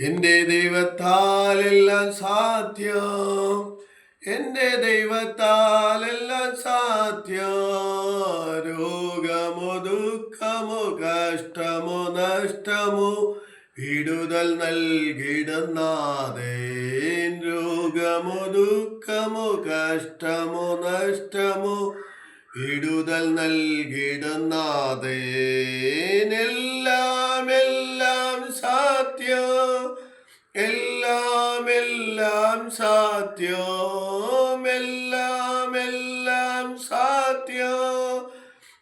എന്റെ ദൈവത്താലെല്ലാം സാധ്യം. എന്റെ ദൈവത്താലെല്ലാം സാധ്യം. രോഗമോ ദുഃഖമോ കഷ്ടമോ നഷ്ടമോ വിടുതൽ നൽകിടുന്നാതേ. രോഗമോ ദുഃഖമോ കഷ്ടമോ നഷ്ടമോ വിടുതൽ നൽകിടുന്നാതേ. എല്ലാം എല്ലാം സാധ്യം? എല്ലാം എല്ലാം സാധ്യോ? എല്ലാം എല്ലാം സാധ്യോ?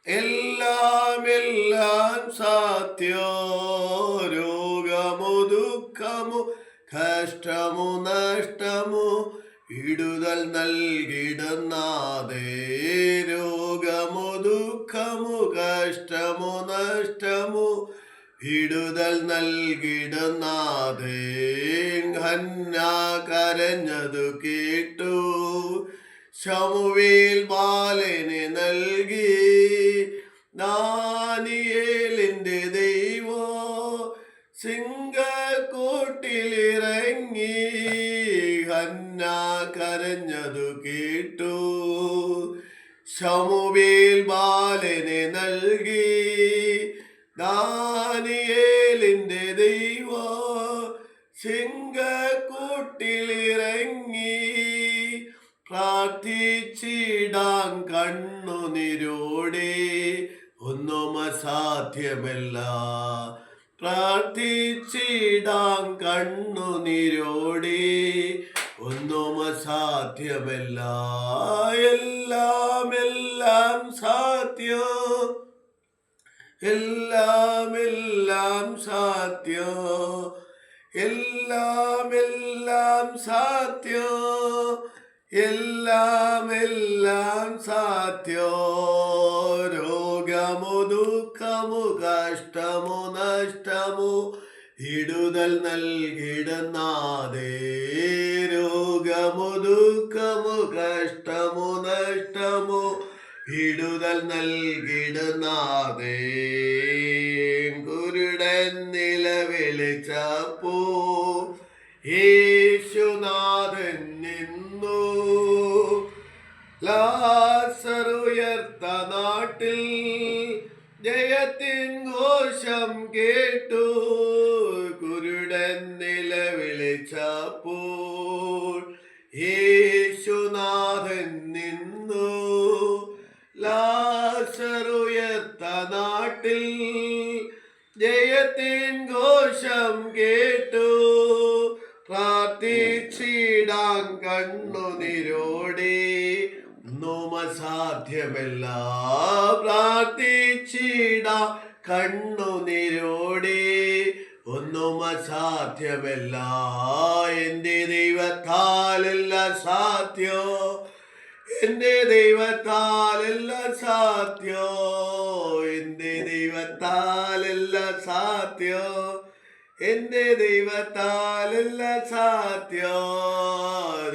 എല്ലാം എല്ലാം സാധ്യോ? രോഗമോ ദുഃഖമോ കഷ്ടമോ നഷ്ടമോ ഇടുതൽ നൽകിടുന്നാതേ രോഗമോ ദുഃഖമോ കഷ്ടമോ വിടുതൽ നൽകിടുന്നാതേ കേട്ടു. ശമുവേൽ ബാലന് നൽകി ദാനിയേലിന്റെ ദൈവോ സിംഗക്കൂട്ടിലിറങ്ങി ഹന്ന കരഞ്ഞതു കേട്ടു. ശമുവേൽ ബാലന് നൽകി ദാനിയേലിന്റെ സിംഗക്കൂട്ടിലിറങ്ങി പ്രാർത്ഥിച്ചിടാൻ കണ്ണുനിരോടെ ഒന്നും അസാധ്യമല്ല. പ്രാർത്ഥിച്ചിടാൻ കണ്ണുനിരോടെ ഒന്നും അസാധ്യമല്ല. എല്ലാം എല്ലാം സാധ്യം. എല്ലാം എല്ലാം സാധ്യം. എല്ലാം എല്ലാം സാധ്യോ? എല്ലാം എല്ലാം സാധ്യോ? രോഗമോ ദുഃഖമോ കഷ്ടമോ നഷ്ടമോ ഇടുതൽ നൽകിടുന്നാതേ രോഗമോ ദുഃഖമോ കഷ്ടമോ നഷ്ടമോ ഇടുതൽ നൽകിടുന്നാതേ നിലവിളിച്ചപ്പോ യേശുനാഥൻ നിന്നു. ലാസറുയർത്ത നാട്ടിൽ ജയത്തിൻ ഘോഷം കേട്ടു. കുരുടൻ നിലവിളിച്ചപ്പോൾ യേശുനാഥൻ പ്രാർത്ഥിച്ചിടാൻ കണ്ണുനിരോടെ നോമസാധ്യമല്ല അസാധ്യമല്ല പ്രാർത്ഥിച്ചിടാൻ കണ്ണുനിരോടെ. ഒന്നും അസാധ്യമല്ല എന്റെ ദൈവത്താലല്ല സാധ്യോ? എന്റെ ദൈവത്താലല്ല സാധ്യോ? എന്റെ ദൈവത്താലല്ല സാധ്യോ? എന്റെ ദൈവത്താലല്ല സാധ്യോ?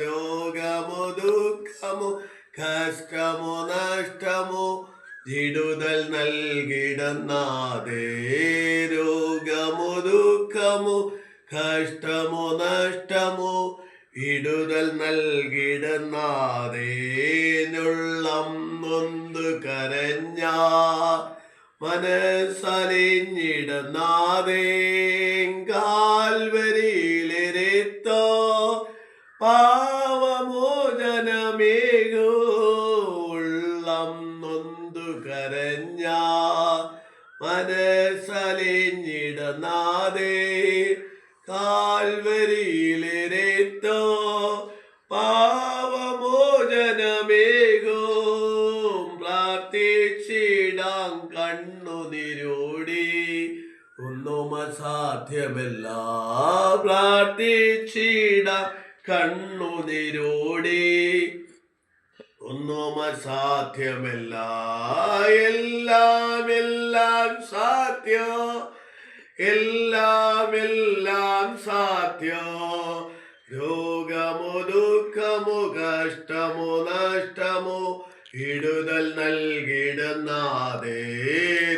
രോഗമോ ദുഃഖമോ കഷ്ടമോ നഷ്ടമോ ജിടുതൽ നൽകിടന്നാതേ? രോഗമോ ദുഃഖമോ കഷ്ടമോ നഷ്ടമോ ഇടുതൽ നൽകിടുന്നാതേനുള്ളം നൊന്തു കരഞ്ഞ മനസ്സലിഞ്ഞിടുന്നാതേ? പാവമോചനമേകോ ഉള്ളം നൊന്തു കരഞ്ഞ മനസ്സലിഞ്ഞിടുന്നാതേ കാൽവരിയിലെത്തോ പാവമോചനമേകോ പ്രാർത്ഥിച്ചിടാം കണ്ണുനിരോടി ഒന്നും അസാധ്യമല്ല പ്രാർത്ഥിച്ചിടാം കണ്ണുനിരോടി ഒന്നും അസാധ്യമല്ല എല്ലാം എല്ലാം സാധ്യോ? എല്ലാം എല്ലാം സാധ്യോ? രോഗമോ ദുഃഖമോ കഷ്ടമോ നഷ്ടമോ ഇടുതൽ നൽകിടുന്നാതെ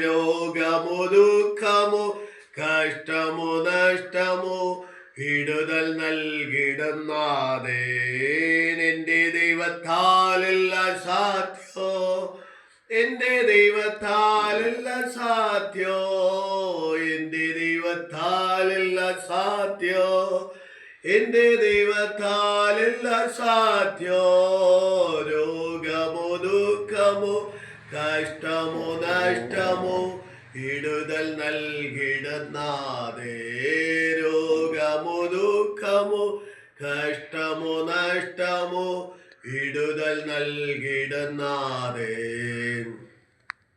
രോഗമോ ദുഃഖമോ കഷ്ടമോ നഷ്ടമോ ഇടുതൽ നൽകിടുന്നാതേ എന്റെ ദൈവത്താലല്ല സാധ്യോ? എന്റെ ദൈവത്താലല്ല സാധ്യോ? എന്റെ ദൈവത്താലല്ല സാധ്യോ? എന്റെ ദൈവത്താലല്ല സാധ്യോ? രോഗമോ ദുഃഖമോ കഷ്ടമോ നഷ്ടമോ ഇടുതൽ നൽകിടുന്നാദേ